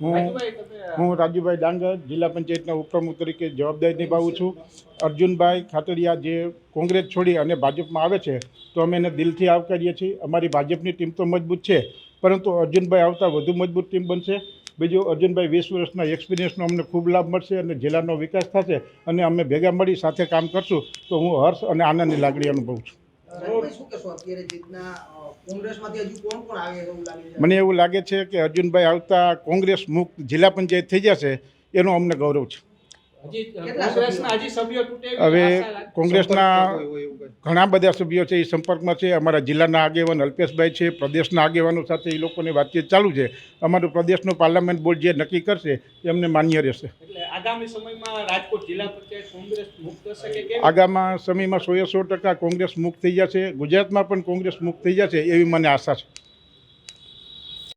હું હું રાજુભાઈ ડાંગર, જિલ્લા પંચાયતના ઉપપ્રમુખ તરીકે જવાબદારી નિભાવું છું. અર્જુનભાઈ ખાતડિયા જે કોંગ્રેસ છોડી અને ભાજપમાં આવે છે, તો અમે એને દિલથી આવકારીએ છીએ. અમારી ભાજપની ટીમ તો મજબૂત છે, પરંતુ અર્જુનભાઈ આવતા વધુ મજબૂત ટીમ બનશે. બીજું, અર્જુનભાઈ વીસ વર્ષના એક્સપિરિયન્સનો અમને ખૂબ લાભ મળશે અને જિલ્લાનો વિકાસ થશે અને અમે ભેગા મળી સાથે કામ કરશું. તો હું હર્ષ અને આનંદની લાગણી અનુભવું છું. રાજુભાઈ શું કહેશો અત્યારે જીતના અ, કોંગ્રેસમાંથી હજુ કોણ કોણ આવે એવું લાગે છે? મને એવું લાગે છે કે અર્જુનભાઈ આવતા કોંગ્રેસ મુક્ત જિલ્લા પંચાયત થઈ જશે એનું અમને ગૌરવ છે. હવે કોંગ્રેસના ઘણા બધા સભ્યો છે એ સંપર્કમાં છે. અમારા જિલ્લાના આગેવાન અલ્પેશભાઈ છે પ્રદેશના આગેવાનો સાથે એ લોકોની વાતચીત ચાલુ છે. અમારું પ્રદેશનું પાર્લામેન્ટ બોર્ડ જે નક્કી કરશે એ અમને માન્ય રહેશે. આગામી સમયમાં રાજકોટ સમયમાં સોએ સો ટકા કોંગ્રેસ મુક્ત થઈ જશે. ગુજરાતમાં પણ કોંગ્રેસ મુક્ત થઈ જશે એવી મને આશા છે.